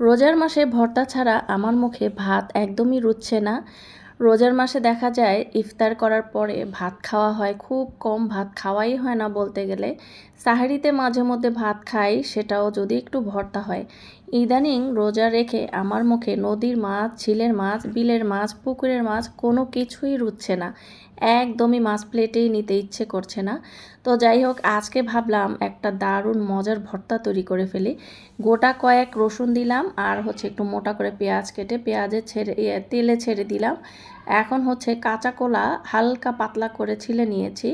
রোজার মাসে ভর্তা ছাড়া আমার মুখে ভাত একদমই রুচছে না। রোজার মাসে দেখা যায়, ইফতার করার পরে ভাত খাওয়া হয়, খুব কম ভাত খাওয়াই হয় না বলতে গেলে। সাহারিতে মাঝে মধ্যে ভাত খাই, সেটাও যদি একটু ভর্তা হয়। ইদানিং রোজা রেখে আমার মুখে নদীর মাছ, ঝিলের মাছ, বিলের মাছ, পুকুরের মাছ কোনো কিছুই রুচ্ছে না। একদমই মাছ প্লেটেই নিতে ইচ্ছে করছে না। তো যাই হোক, আজকে ভাবলাম একটা দারুণ মজার ভর্তা তৈরি করে ফেলি। গোটা কয়েক রসুন দিলাম, আর হচ্ছে একটু মোটা করে পেঁয়াজ কেটে পেঁয়াজে ছেড়ে তেলে ছেড়ে দিলাম। এখন হচ্ছে কাঁচা কলা হালকা পাতলা করে ছিলে নিয়েছি।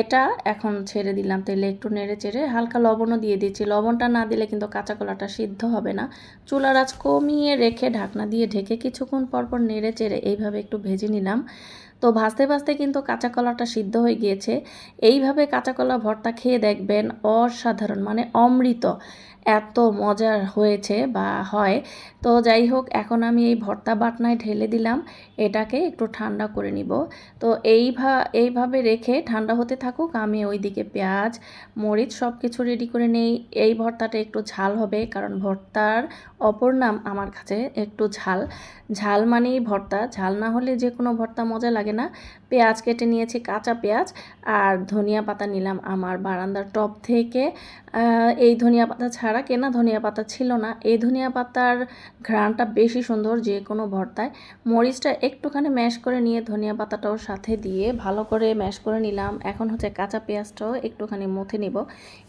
এটা এখন ছেড়ে দিলাম তেলে একটু নেড়ে চেড়ে। হালকা লবণও দিয়ে দিয়েছি লবণটা না দিলে কিন্তু কাঁচা কলাটা সিদ্ধ হবে না। চুলার আঁচ কমিয়ে রেখে ঢাকনা দিয়ে ঢেকে কিছুক্ষণ পরপর পর নেড়ে চেড়ে এইভাবে একটু ভেজে নিলাম। তো ভাজতে ভাজতে কিন্তু কাঁচা কলাটা সিদ্ধ হয়ে গিয়েছে। এইভাবে কাঁচা কলা ভর্তা খেয়ে দেখবেন অসাধারণ মানে অমৃত, এত মজার হয়েছে বা হয়। তো যাই হোক, এখন আমি এই ভর্তা বাটনায় ঢেলে দিলাম, এটাকে একটু ঠান্ডা করে নিব। তো এইভা এইভাবে রেখে ঠান্ডা হতে থাকুক, আমি ওইদিকে পেঁয়াজ, মরিচ সব কিছু রেডি করে নেই। এই ভর্তাটা একটু ঝাল হবে, কারণ ভর্তার অপর নাম আমার কাছে একটু ঝাল। ঝাল মানেই ভর্তা, ঝাল না হলে যে কোনো ভর্তা মজা লাগে না। পেঁয়াজ কেটে নিয়েছি, কাঁচা পেঁয়াজ আর ধনিয়া পাতা নিলাম আমার বারান্দার টপ থেকে। এই ধনিয়া পাতা ছাড়া কেনা ধনিয়া পাতা ছিল না। এই ধনিয়া পাতার ঘ্রাণটা বেশি সুন্দর যে কোনো ভর্তায়। মরিচটা একটুখানি ম্যাশ করে নিয়ে ধনিয়া পাতাটাও সাথে দিয়ে ভালো করে ম্যাশ করে নিলাম। এখন হচ্ছে কাঁচা পেঁয়াজটাও একটুখানি মুথে নিব।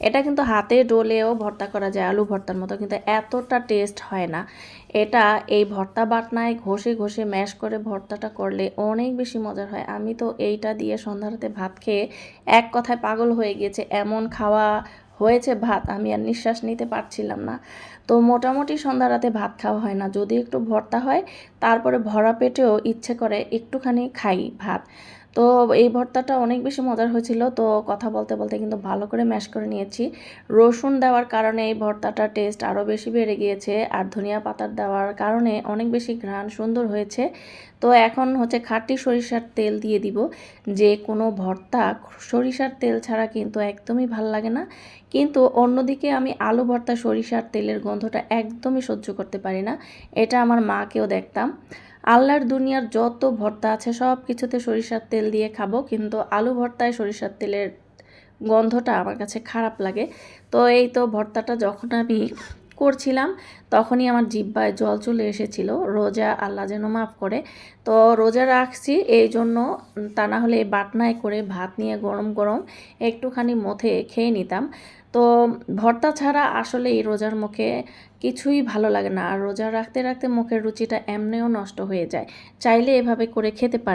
এটা কিন্তু হাতে ডোলেও ভর্তা করা যায়, আলু ভর্তার মতো, কিন্তু এতটা টেস্ট হয় না। এটা এই ভর্তা বাটনায় ঘষে ঘষে ম্যাশ করে ভর্তাটা করলে অনেক বেশি মজার হয়। আমি তো এইটা দিয়ে সন্ধ্যারাতে ভাত খেয়ে এক কথায় পাগল হয়ে গিয়েছে। এমন খাওয়া হয়েছে ভাত, আমি আর নিঃশ্বাস নিতে পারছিলাম না। তো মোটামুটি সন্ধ্যা রাতে ভাত খাওয়া হয় না। যদি একটু ভর্তা হয়, তারপরে ভরা পেটেও ইচ্ছে করে একটুখানি খাই ভাত। তো এই ভর্তাটা অনেক বেশি মজার হয়েছিল। তো কথা বলতে বলতে কিন্তু ভালো করে ম্যাশ করে নিয়েছি। রসুন দেওয়ার কারণে এই ভর্তাটার টেস্ট আরও বেশি বেড়ে গিয়েছে আর ধনিয়া পাতার দেওয়ার কারণে অনেক বেশি ঘ্রাণ সুন্দর হয়েছে। তো এখন হচ্ছে খাঁটি সরিষার তেল দিয়ে দিব। যে কোনো ভর্তা সরিষার তেল ছাড়া কিন্তু একদমই ভালো লাগে না। কিন্তু অন্যদিকে আমি আলু ভর্তা সরিষার তেলের গন্ধটা একদমই সহ্য করতে পারি না। এটা আমার মাকেও দেখতাম। আল্লাহর দুনিয়ার যত ভর্তা আছে সব কিছুতে সরিষার তেল দিয়ে খাব, কিন্তু আলু ভর্তায় সরিষার তেলের গন্ধটা আমার কাছে খারাপ লাগে। তো এই তো ভর্তাটা যখন আমি করছিলাম, তখনই আমার জিব্বায় জল চলে এসেছিল। রোজা আল্লাহ যেন মাফ করে। তো রোজা রাখছি, এই জন্য তা না হলে বাটনায় করে ভাত নিয়ে গরম গরম একটুখানি মথে খেয়ে নিতাম। তো ভর্তা ছাড়া আসলে এই রোজার মুখে কিছুই ভালো লাগে না। আর রোজা রাখতে রাখতে মুখের রুচিটা এমনিও নষ্ট হয়ে যায়। চাইলে এভাবে করে খেতে পারে।